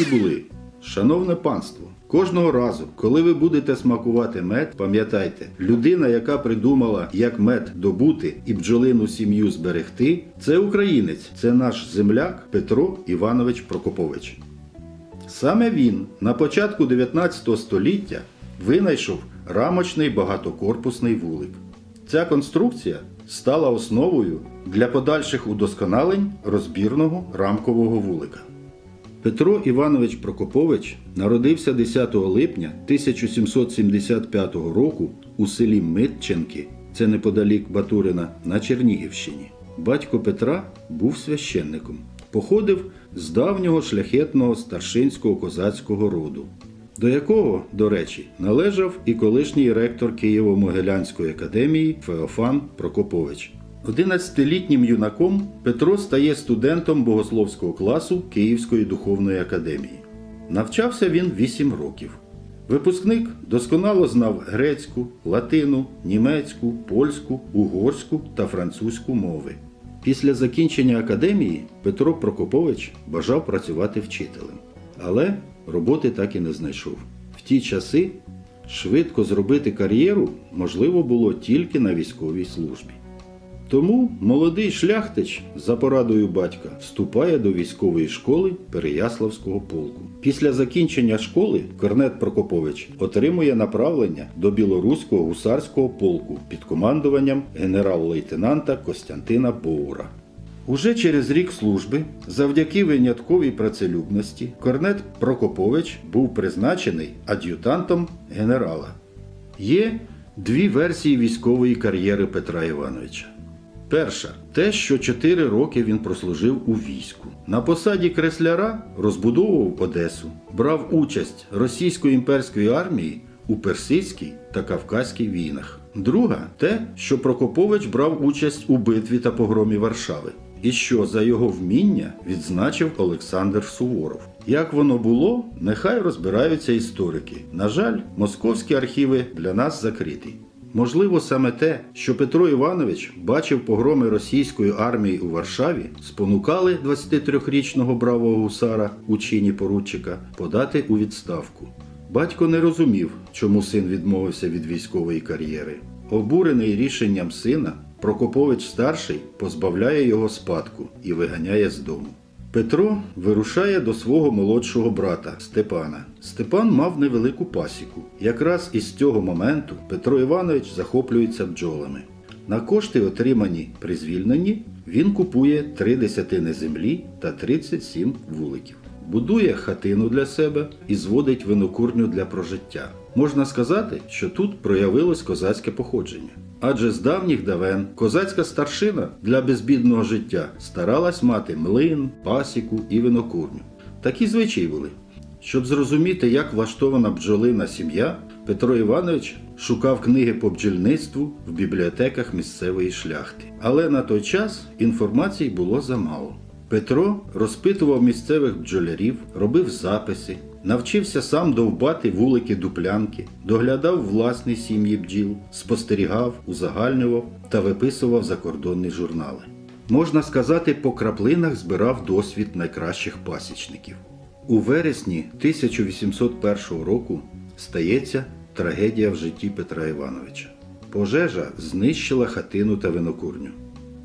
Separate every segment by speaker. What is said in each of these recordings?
Speaker 1: Здоровенькі були. Шановне панство, кожного разу, коли ви будете смакувати мед, пам'ятайте, людина, яка придумала, як мед добути і бджолину сім'ю зберегти, це українець, це наш земляк Петро Іванович Прокопович. Саме він на початку 19 століття винайшов рамочний багатокорпусний вулик. Ця конструкція стала основою для подальших удосконалень розбірного рамкового вулика. Петро Іванович Прокопович народився 10 липня 1775 року у селі Митченки, це неподалік Батурина, на Чернігівщині. Батько Петра був священником, походив з давнього шляхетного старшинського козацького роду, до якого, до речі, належав і колишній ректор Києво-Могилянської академії Феофан Прокопович. 11-літнім юнаком Петро стає студентом богословського класу Київської духовної академії. Навчався він 8 років. Випускник досконало знав грецьку, латину, німецьку, польську, угорську та французьку мови. Після закінчення академії Петро Прокопович бажав працювати вчителем, але роботи так і не знайшов. В ті часи швидко зробити кар'єру можливо було тільки на військовій службі. Тому молодий шляхтич за порадою батька вступає до військової школи Переяславського полку. Після закінчення школи Корнет Прокопович отримує направлення до білоруського гусарського полку під командуванням генерал-лейтенанта Костянтина Боура. Уже через рік служби, завдяки винятковій працелюбності, Корнет Прокопович був призначений ад'ютантом генерала. Є дві версії військової кар'єри Петра Івановича. Перша те, що 4 роки він прослужив у війську. На посаді кресляра розбудовував Одесу, брав участь російської імперської армії у персидській та кавказькій війнах. Друга те, що Прокопович брав участь у битві та погромі Варшави, і що за його вміння відзначив Олександр Суворов. Як воно було, нехай розбираються історики. На жаль, московські архіви для нас закриті. Можливо, саме те, що Петро Іванович бачив погроми російської армії у Варшаві, спонукали 23-річного бравого гусара у чині поручика подати у відставку. Батько не розумів, чому син відмовився від військової кар'єри. Обурений рішенням сина, Прокопович старший позбавляє його спадку і виганяє з дому. Петро вирушає до свого молодшого брата Степана. Степан мав невелику пасіку. Якраз із цього моменту Петро Іванович захоплюється бджолами. На кошти, отримані при звільненні, він купує три десятини землі та 37 вуликів. Будує хатину для себе і зводить винокурню для прожиття. Можна сказати, що тут проявилось козацьке походження. Адже з давніх давен козацька старшина для безбідного життя старалась мати млин, пасіку і винокурню. Такі звичаї були. Щоб зрозуміти, як влаштована бджолина сім'я, Петро Іванович шукав книги по бджільництву в бібліотеках місцевої шляхти. Але на той час інформації було замало. Петро розпитував місцевих бджолярів, робив записи, навчився сам довбати вулики дуплянки, доглядав власні сім'ї бджіл, спостерігав, узагальнював та виписував закордонні журнали. Можна сказати, по краплинах збирав досвід найкращих пасічників. У вересні 1801 року стається трагедія в житті Петра Івановича. Пожежа знищила хатину та винокурню.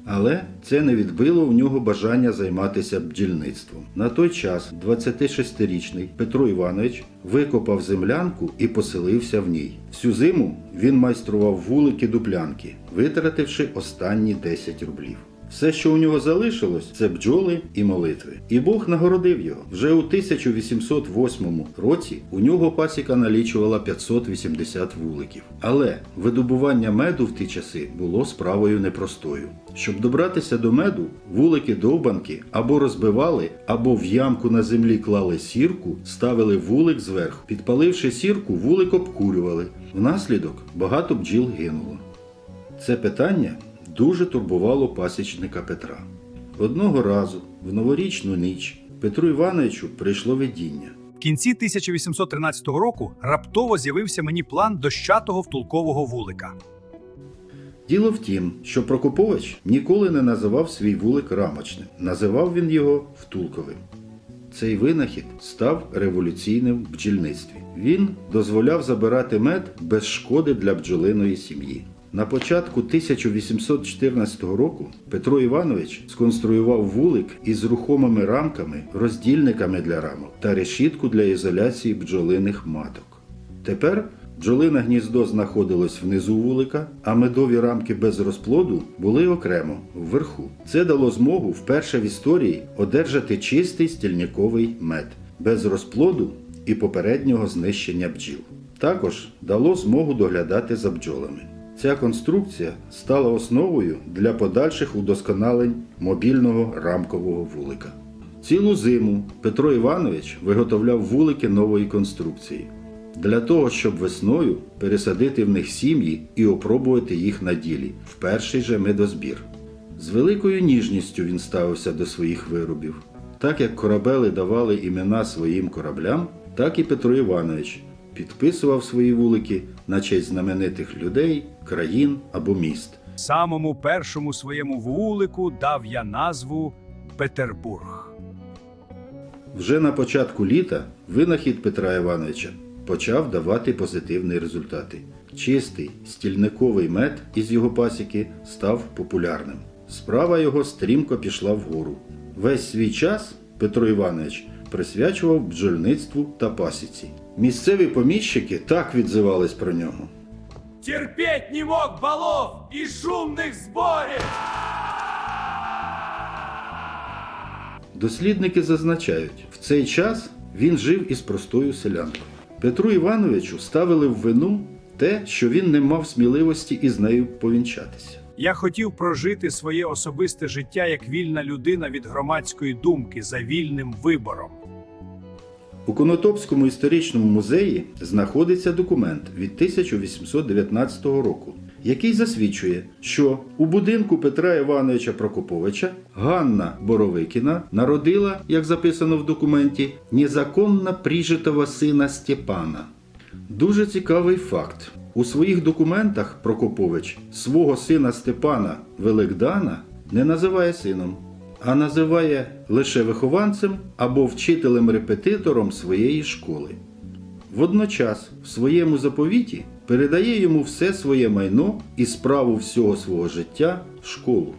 Speaker 1: Але це не відбило в нього бажання займатися бджільництвом. На той час 26-річний Петро Іванович викопав землянку і поселився в ній. Всю зиму він майстрував вулики дуплянки, витративши останні 10 рублів. Все, що у нього залишилось, це бджоли і молитви. І Бог нагородив його. Вже у 1808 році у нього пасіка налічувала 580 вуликів. Але видобування меду в ті часи було справою непростою. Щоб добратися до меду, вулики довбанки або розбивали, або в ямку на землі клали сірку, ставили вулик зверху. Підпаливши сірку, вулик обкурювали. Внаслідок багато бджіл гинуло. Це питання дуже турбувало пасічника Петра. Одного разу, в новорічну ніч, Петру Івановичу прийшло видіння.
Speaker 2: В кінці 1813 року раптово з'явився мені план дощатого втулкового вулика.
Speaker 1: Діло в тім, що Прокопович ніколи не називав свій вулик рамочним, називав він його втулковим. Цей винахід став революційним в бджільництві. Він дозволяв забирати мед без шкоди для бджолиної сім'ї. На початку 1814 року Петро Іванович сконструював вулик із рухомими рамками, роздільниками для рамок та решітку для ізоляції бджолиних маток. Тепер бджолине гніздо знаходилось внизу вулика, а медові рамки без розплоду були окремо вверху. Це дало змогу вперше в історії одержати чистий стільниковий мед без розплоду і попереднього знищення бджіл. Також дало змогу доглядати за бджолами. Ця конструкція стала основою для подальших удосконалень мобільного рамкового вулика. Цілу зиму Петро Іванович виготовляв вулики нової конструкції для того, щоб весною пересадити в них сім'ї і опробувати їх на ділі в перший же медозбір. З великою ніжністю він ставився до своїх виробів. Так як корабели давали імена своїм кораблям, так і Петро Іванович підписував свої вулики на честь знаменитих людей, країн або міст.
Speaker 2: Самому першому своєму вулику дав я назву Петербург.
Speaker 1: Вже на початку літа винахід Петра Івановича почав давати позитивні результати. Чистий стільниковий мед із його пасіки став популярним. Справа його стрімко пішла вгору. Весь свій час Петро Іванович присвячував бджольництву та пасіці. Місцеві поміщики так відзивались про нього.
Speaker 3: Терпеть не мог балов и шумных сборищ!
Speaker 1: Дослідники зазначають, в цей час він жив із простою селянкою. Петру Івановичу ставили в вину те, що він не мав сміливості із нею повінчатися.
Speaker 2: Я хотів прожити своє особисте життя як вільна людина від громадської думки за вільним вибором.
Speaker 1: У Конотопському історичному музеї знаходиться документ від 1819 року, який засвідчує, що у будинку Петра Івановича Прокоповича Ганна Боровикіна народила, як записано в документі, незаконно прижитого сина Степана. Дуже цікавий факт. У своїх документах Прокопович свого сина Степана Великдана не називає сином, а називає лише вихованцем або вчителем-репетитором своєї школи. Водночас в своєму заповіті передає йому все своє майно і справу всього свого життя в школу.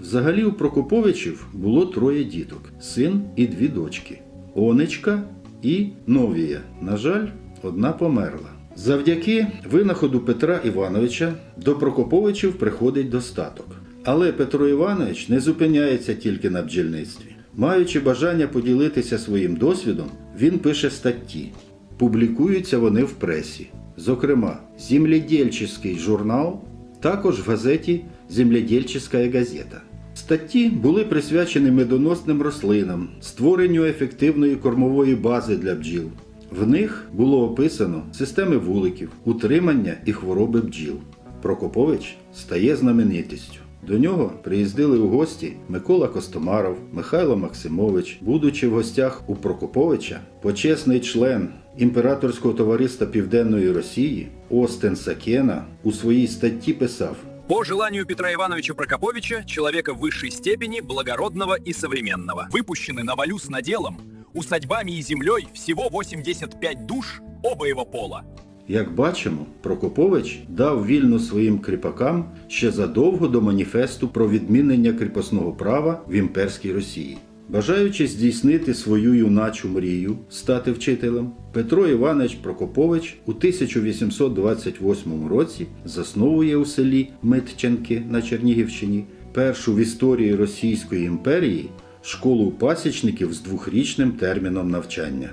Speaker 1: Взагалі у Прокоповичів було троє діток: син і дві дочки Онечка і Новія. На жаль, одна померла. Завдяки винаходу Петра Івановича до Прокоповичів приходить достаток. Але Петро Іванович не зупиняється тільки на бджільництві. Маючи бажання поділитися своїм досвідом, він пише статті. Публікуються вони в пресі. Зокрема, «Земледельческий журнал, також в газеті «Земледельческая газета. Статті були присвячені медоносним рослинам, створенню ефективної кормової бази для бджіл. В них було описано системи вуликів, утримання і хвороби бджіл. Прокопович стає знаменитістю. До нього приїздили у гості Микола Костомаров, Михайло Максимович. Будучи в гостях у Прокоповича, почесний член Імператорського товариства Південної Росії Остен Сакена у своїй статті писав:
Speaker 4: По желанию Петра Ивановича Прокоповича, человека высшей степени, благородного и современного, выпущены на волю с наделом, усадьбами и землей всего 85 душ оба его пола.
Speaker 1: Як бачимо, Прокопович дав вільну своїм кріпакам ще задовго до маніфесту про відмінення кріпосного права в імперській Росії. Бажаючи здійснити свою юначу мрію стати вчителем, Петро Іванович Прокопович у 1828 році засновує у селі Митченки на Чернігівщині першу в історії Російської імперії школу пасічників з двохрічним терміном навчання.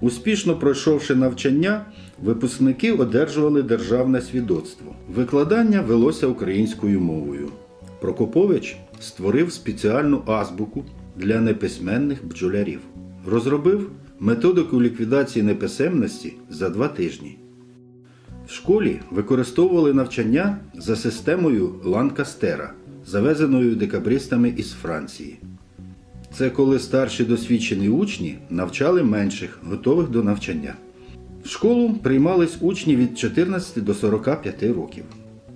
Speaker 1: Успішно пройшовши навчання, випускники одержували державне свідоцтво. Викладання велося українською мовою. Прокопович створив спеціальну азбуку для неписьменних бджолярів. Розробив методику ліквідації неписемності за два тижні. В школі використовували навчання за системою Ланкастера, завезеною декабристами із Франції. Це коли старші досвідчені учні навчали менших, готових до навчання. В школу приймались учні від 14 до 45 років.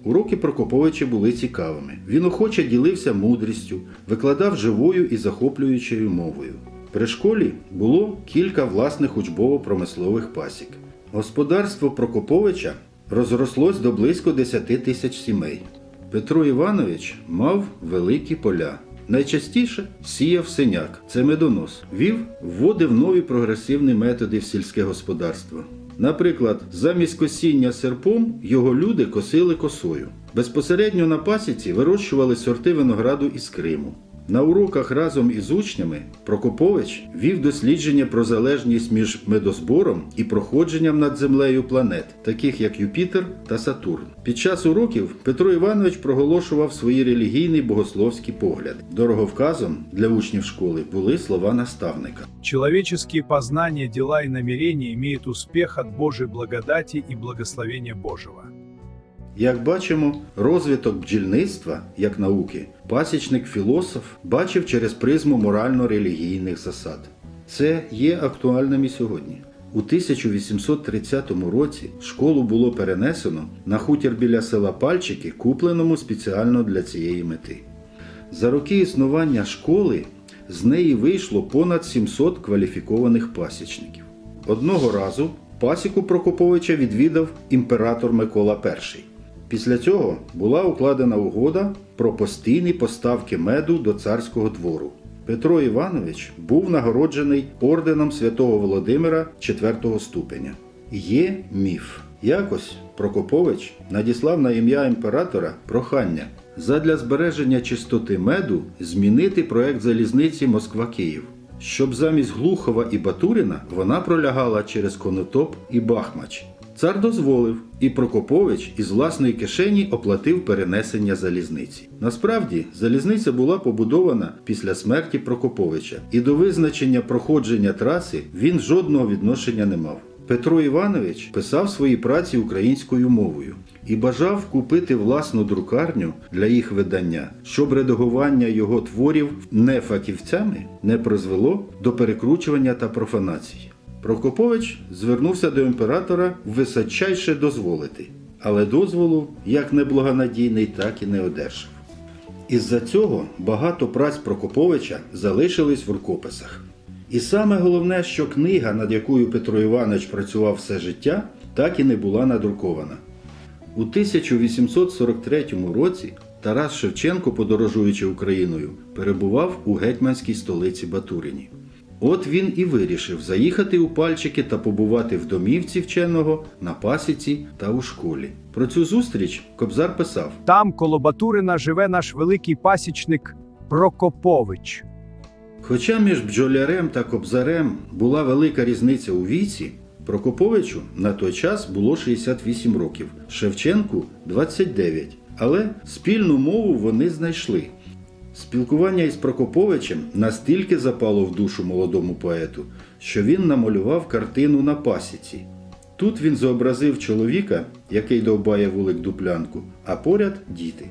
Speaker 1: Уроки Прокоповича були цікавими. Він охоче ділився мудрістю, викладав живою і захоплюючою мовою. При школі було кілька власних учбово-промислових пасік. Господарство Прокоповича розрослось до близько 10 тисяч сімей. Петро Іванович мав великі поля. Найчастіше сіяв синяк, це медонос. Вів, вводив нові прогресивні методи в сільське господарство. Наприклад, замість косіння серпом його люди косили косою. Безпосередньо на пасіці вирощували сорти винограду із Криму. На уроках разом із учнями Прокопович вів дослідження про залежність між медозбором і проходженням над землею планет, таких як Юпітер та Сатурн. Під час уроків Петро Іванович проголошував свої релігійні богословські погляди. Дороговказом для учнів школи були слова наставника.
Speaker 2: Человеческие познания, дела и намерения имеют успех от Божьей благодати и благословения Божьего.
Speaker 1: Як бачимо, розвиток бджільництва як науки пасічник-філософ бачив через призму морально-релігійних засад. Це є актуальним і сьогодні. У 1830 році школу було перенесено на хутір біля села Пальчики, купленому спеціально для цієї мети. За роки існування школи з неї вийшло понад 700 кваліфікованих пасічників. Одного разу пасіку Прокоповича відвідав імператор Микола І. Після цього була укладена угода про постійні поставки меду до царського двору. Петро Іванович був нагороджений орденом святого Володимира IV ступеня. Є міф. Якось Прокопович надіслав на ім'я імператора прохання задля збереження чистоти меду змінити проект залізниці Москва-Київ, щоб замість Глухова і Батурина вона пролягала через Конотоп і Бахмач. Цар дозволив, і Прокопович із власної кишені оплатив перенесення залізниці. Насправді, залізниця була побудована після смерті Прокоповича, і до визначення проходження траси він жодного відношення не мав. Петро Іванович писав свої праці українською мовою і бажав купити власну друкарню для їх видання, щоб редагування його творів не фахівцями не призвело до перекручування та профанації. Прокопович звернувся до імператора височайше дозволити, але дозволу як неблагонадійний, так і не одержав. Із-за цього багато праць Прокоповича залишились в рукописах. І саме головне, що книга, над якою Петро Іванович працював все життя, так і не була надрукована. У 1843 році Тарас Шевченко, подорожуючи Україною, перебував у гетьманській столиці Батурині. От він і вирішив заїхати у пальчики та побувати в домівці вченого, на пасіці та у школі. Про цю зустріч Кобзар писав:
Speaker 2: Там, коло Батурина, живе наш великий пасічник Прокопович.
Speaker 1: Хоча між бджолярем та кобзарем була велика різниця у віці, Прокоповичу на той час було 68 років, Шевченку 29. Але спільну мову вони знайшли. Спілкування із Прокоповичем настільки запало в душу молодому поету, що він намалював картину на пасіці. Тут він зобразив чоловіка, який довбає вулик дуплянку, а поряд діти.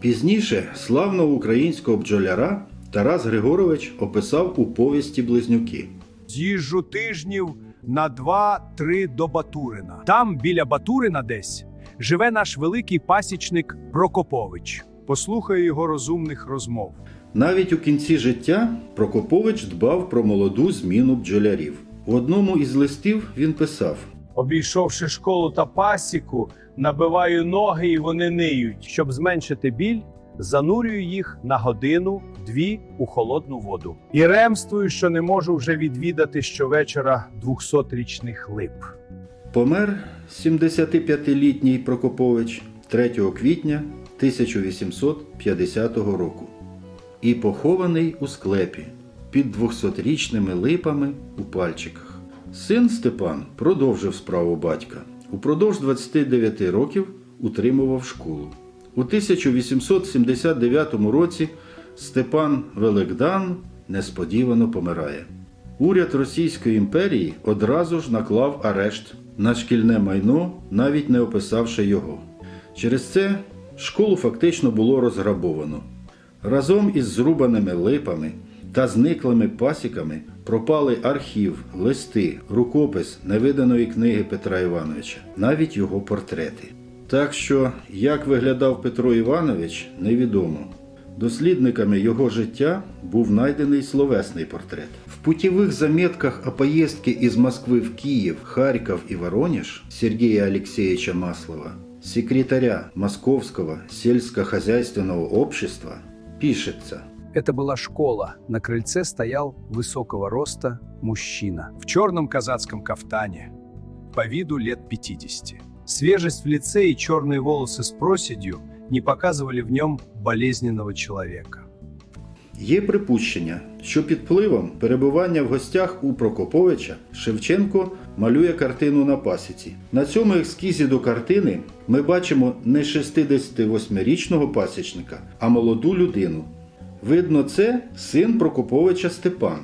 Speaker 1: Пізніше славного українського бджоляра Тарас Григорович описав у повісті Близнюки.
Speaker 2: З'їжджу тижнів на два-три до Батурина. Там, біля Батурина, десь живе наш великий пасічник Прокопович. Послухаю його розумних розмов.
Speaker 1: Навіть у кінці життя Прокопович дбав про молоду зміну бджолярів. У одному із листів він писав:
Speaker 2: Обійшовши школу та пасіку, набиваю ноги і вони ниють. Щоб зменшити біль, занурюю їх на годину-дві у холодну воду. І ремствую, що не можу вже відвідати щовечора 200-річних лип.
Speaker 1: Помер 75-літній Прокопович 3 квітня 1850 року і похований у склепі під 200-річними липами у пальчиках. Син Степан продовжив справу батька. Упродовж 29 років утримував школу. У 1879 році Степан Великдан несподівано помирає. Уряд Російської імперії одразу ж наклав арешт на шкільне майно, навіть не описавши його. Через це школу фактично було розграбовано. Разом із зрубаними липами та зниклими пасіками пропали архів, листи, рукопис невиданої книги Петра Івановича, навіть його портрети. Так що, як виглядав Петро Іванович, невідомо. Дослідниками його життя був знайдений словесний портрет. В путевых заметках о поездке из Москвы в Киев, Харьков и Воронеж Сергея Алексеевича Маслова, секретаря Московского сельскохозяйственного общества, пишется –
Speaker 2: Это была школа. На крыльце стоял высокого роста мужчина в черном казацком кафтане, по виду лет 50. Свежесть в лице и черные волосы с проседью не показывали в нем болезненного человека.
Speaker 1: Є припущення, що під впливом перебування в гостях у Прокоповича Шевченко малює картину на пасіці. На цьому ескізі до картини ми бачимо не 68-річного пасічника, а молоду людину. Видно, це син Прокоповича Степан.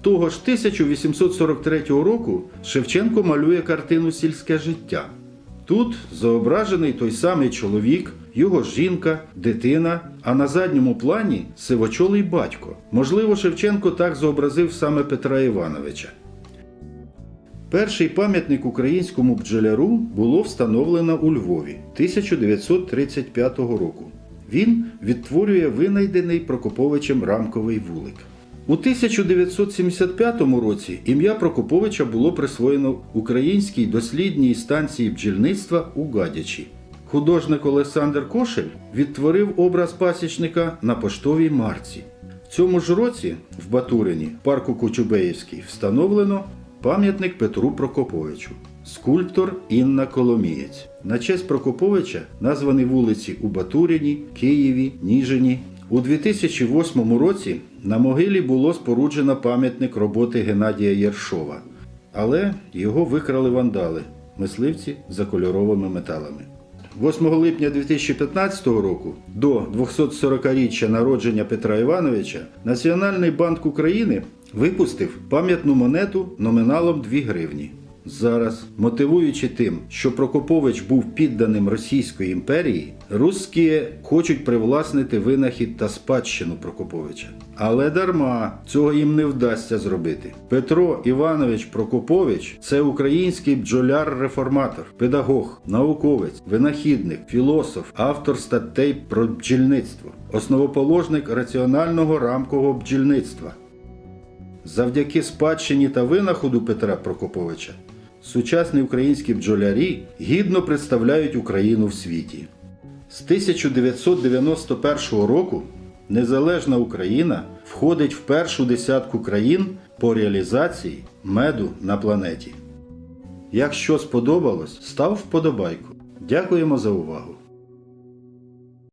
Speaker 1: Того ж 1843 року Шевченко малює картину Сільське життя. Тут зображений той самий чоловік, його жінка, дитина, а на задньому плані сивочолий батько. Можливо, Шевченко так зобразив саме Петра Івановича. Перший пам'ятник українському бджоляру було встановлено у Львові 1935 року. Він відтворює винайдений Прокоповичем рамковий вулик. У 1975 році ім'я Прокоповича було присвоєно Українській дослідній станції бджільництва у Гадячі. Художник Олександр Кошель відтворив образ пасічника на поштовій марці. В цьому ж році в Батурині, парку Кочубеївський, встановлено пам'ятник Петру Прокоповичу. Скульптор Інна Коломієць. На честь Прокоповича названі вулиці у Батуріні, Києві, Ніжині. У 2008 році на могилі було споруджено пам'ятник роботи Геннадія Єршова, але його викрали вандали, мисливці за кольоровими металами. 8 липня 2015 року, до 240-річчя народження Петра Івановича, Національний банк України випустив пам'ятну монету номіналом 2 гривні. Зараз, мотивуючи тим, що Прокопович був підданим Російської імперії, русські хочуть привласнити винахід та спадщину Прокоповича. Але дарма цього їм не вдасться зробити. Петро Іванович Прокопович це український бджоляр-реформатор, педагог, науковець, винахідник, філософ, автор статей про бджільництво, основоположник раціонального рамкового бджільництва. Завдяки спадщині та винаходу Петра Прокоповича сучасні українські бджолярі гідно представляють Україну в світі. З 1991 року незалежна Україна входить в першу десятку країн по реалізації меду на планеті. Якщо сподобалось, став вподобайку. Дякуємо за увагу!